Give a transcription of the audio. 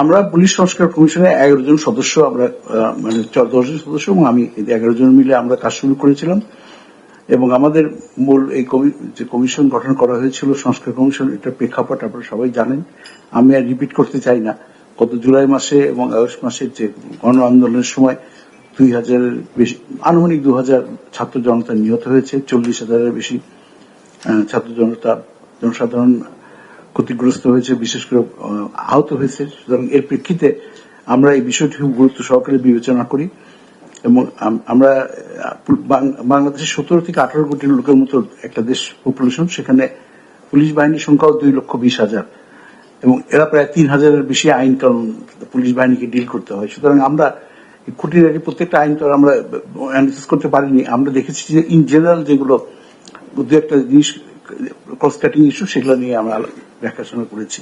আমরা পুলিশ সংস্কার কমিশনে এগারো জন সদস্য, আমরা মানে দশ জন সদস্য এবং আমি এগারো জন মিলে আমরা কাজ শুরু করেছিলাম। এবং আমাদের মূল এই যে কমিশন গঠন করা হয়েছিল, সংস্কার কমিশন, এটা প্রেক্ষাপট আপনারা সবাই জানেন। আমি আর রিপিট করতে চাই না। গত জুলাই মাসে এবং আগস্ট মাসের যে গণ আন্দোলনের সময় দুই হাজারের বেশি, আনুমানিক দু হাজার ছাত্র জনতা নিহত হয়েছে, চল্লিশ হাজারের বেশি ছাত্র জনতা, জনসাধারণ ক্ষতিগ্রস্ত হয়েছে, বিশেষ করে আহত হয়েছে। সুতরাং এর প্রেক্ষিতে আমরা এই বিষয়টি খুব গুরুত্ব সহকারে বিবেচনা করি এবং আমরা বাংলাদেশের সতেরো থেকে আঠারো কোটি লোকের মতো একটা দেশ পপুলেশন সেখানে পুলিশ বাহিনীর সংখ্যাও দুই লক্ষ বিশ হাজার। এবং এরা প্রায় তিন হাজারের বেশি আইন কানুন পুলিশ বাহিনীকে ডিল করতে হয়। সুতরাং আমরা খুঁটিনাটি প্রত্যেকটা আইন তো আমরা অ্যানালিসিস করতে পারিনি। আমরা দেখেছি যে ইন জেনারেল যেগুলো দু একটা জিনিস ক্রস কাটিং ইস্যু সেগুলো নিয়ে আমরা দেখাশোনা করেছি